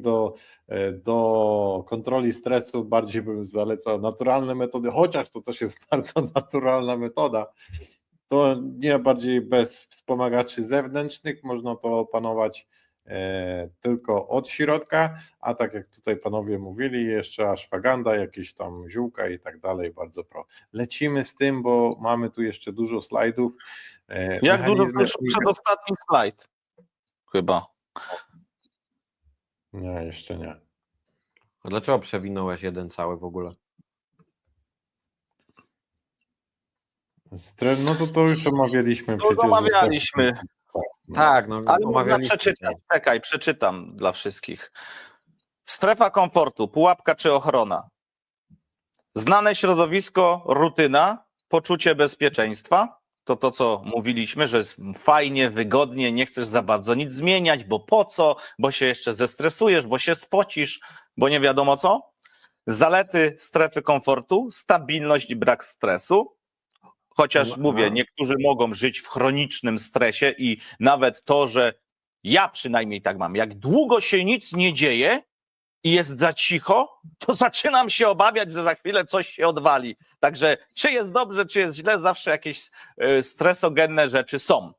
do, e, do kontroli stresu bardziej bym zalecał naturalne metody, chociaż to też jest bardzo naturalna metoda. To nie bardziej bez wspomagaczy zewnętrznych, można to opanować e, tylko od środka, a tak jak tutaj panowie mówili, jeszcze ashwaganda, jakieś tam ziółka i tak dalej, bardzo pro. Lecimy z tym, bo mamy tu jeszcze dużo slajdów. E, Jak dużo mechanizmy- przed- przedostatni slajd? Chyba. Nie, jeszcze nie. A dlaczego przewinąłeś jeden cały w ogóle? Stre- No to to już omawialiśmy To przecież. omawialiśmy. Tak, no Ale można omawialiśmy. przeczytać. Czekaj, przeczytam dla wszystkich. Strefa komfortu, pułapka czy ochrona? Znane środowisko, rutyna, poczucie bezpieczeństwa. To to, co mówiliśmy, że jest fajnie, wygodnie, nie chcesz za bardzo nic zmieniać, bo po co? Bo się jeszcze zestresujesz, bo się spocisz, bo nie wiadomo co. Zalety strefy komfortu, stabilność i brak stresu. Chociaż mówię, niektórzy mogą żyć w chronicznym stresie i nawet to, że ja przynajmniej tak mam, jak długo się nic nie dzieje i jest za cicho, to zaczynam się obawiać, że za chwilę coś się odwali. Także czy jest dobrze, czy jest źle, zawsze jakieś e, stresogenne rzeczy są.